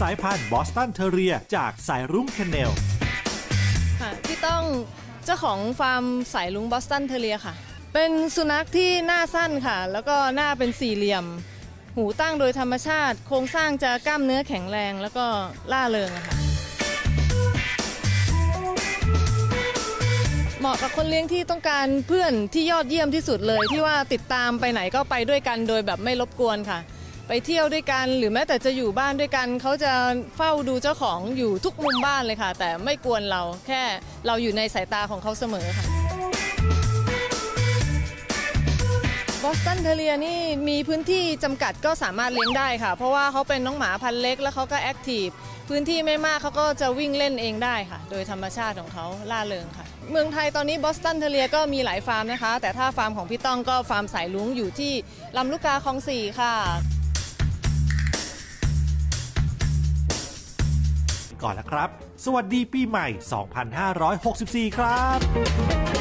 สายพันธุ์บอสตันเทเรีย จากสายรุ้งแคเนลค่ะพี่ต้องเจ้าของฟาร์มสายลุงบอสตันเทเลียค่ะ เป็นสุนัขที่หน้าสั้นค่ะ แล้วก็หน้าเป็นสี่เหลี่ยม หูตั้งโดยธรรมชาติ โครงสร้างจะกล้ามเนื้อแข็งแรงแล้วก็ล่าเริงค่ะเหมาะกับคนเลี้ยงที่ต้องการเพื่อนที่ยอดเยี่ยมที่สุดเลย ที่ว่าติดตามไปไหนก็ไปด้วยกันโดยแบบไม่รบกวนค่ะ ไปเที่ยวด้วยกัน หรือแม้แต่จะอยู่บ้านด้วยกัน เขาจะเฝ้าดูเจ้าของอยู่ทุกมุมบ้านเลยค่ะ แต่ไม่กวนเราแค่เราอยู่ในสายตาของเขาเสมอค่ะบอสตันเทเลียนี่มีพื้นที่จำกัดก็สามารถเลี้ยงได้ค่ะ เพราะว่าเขาเป็นน้องหมาพันเล็กแล้วเขาก็แอคทีฟพื้นที่ไม่มากเขาก็จะวิ่งเล่นเองได้ค่ะ โดยธรรมชาติของเขาล่าเริงค่ะ เมืองไทยตอนนี้บอสตันเทเลียก็มีหลายฟาร์มนะคะ แต่ถ้าฟาร์มของพี่ต้องก็ฟาร์มสายลุงอยู่ที่ลำลูกกาคลองสี่ค่ะ ก่อนละครับ สวัสดีปีใหม่ 2564 ครับ